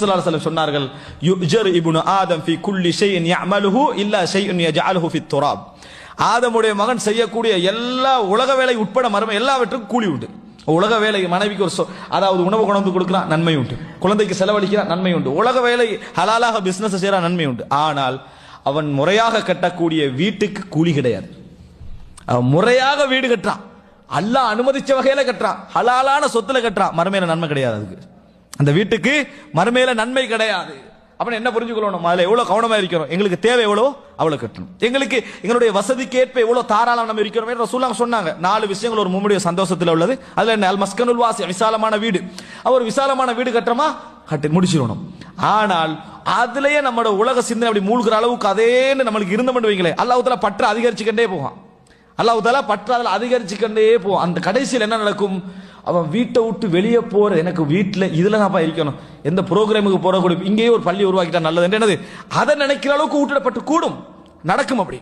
ஸல்லல்லாஹு அலைஹி சொன்னார்கள் யுஜர் இப்னு ஆதம் ஃபி குல்லி ஷைஇன் யஅமலுஹு இல்லா ஷைஇன் யஜஅலுஹு ஃபி துராப். ஆதமுடைய மகன் செய்யக்கூடிய எல்லா உலக வேலை உட்பட மரம் எல்லாவற்றுக்கும் கூலி உண்டு. உலக வேலை மனைவிக்கு ஒரு அதாவது உணவு கொண்டு வந்து கொடுக்கலாம் நன்மை உண்டு. குழந்தைக்கு செலவழிக்கிறான் நன்மை உண்டு. உலக வேலை ஹலாலாக பிசினஸ் செய்யறான் நன்மை உண்டு. ஆனால் அவன் முறையாக கட்டக்கூடிய வீட்டுக்கு கூலி கிடையாது. அவன் முறையாக வீடு கட்டுறான். அல்லாஹ் அனுமதிச்ச வகையில கட்டுறான். ஹலாலான சொத்துல கட்டுறான். மறுமையில நன்மை கிடையாது அதுக்கு. அந்த வீட்டுக்கு மறுமையில நன்மை கிடையாது. அப்ப என்ன புரிஞ்சுக்கொள்ளணும்? அதுல எவ்வளவு கவனமா இருக்கிறோம்? எங்களுக்கு தேவை எவ்வளோ அவ்வளவு கட்டணும். எங்களுக்கு எங்களுடைய வசதிக்கேற்ப எவ்வளவு தாராளம் நம்ம இருக்கிறோம் ரசூலுல்லாஹ் சொன்னாங்க. நாலு விஷயங்கள் ஒரு மும்முடைய சந்தோஷத்தில் உள்ளது. அதுல என்ன? அல் மஸ்கனுல் வாசி விசாலமான வீடு. அவர் விசாலமான வீடு கட்டுறோமா? கட்டி முடிச்சிடணும். ஆனால் அதுலயே நம்மளோட உலக சிந்தனை அப்படி மூழ்கிற அளவுக்கு அதேன்னு நம்மளுக்கு இருந்த வைங்களேன். அல்லாஹ் பற்ற அதிகரிச்சுக்கிட்டே போவான். அல்லாஹ் தாலா பற்றாதல் அதிகரிச்சுக்கண்டே போ அந்த கடைசியில் என்ன நடக்கும்? அவன் வீட்டை விட்டு வெளியே போற எனக்கு வீட்டில் இதில் தான்ப்பா இருக்கணும். எந்த ப்ரோக்ராமுக்கு போற கூட இங்கேயே ஒரு பள்ளி உருவாக்கிட்டா நல்லது. என்னது? அதை நினைக்கிற அளவுக்கு ஊட்டிடப்பட்டு கூடும். நடக்கும் அப்படி.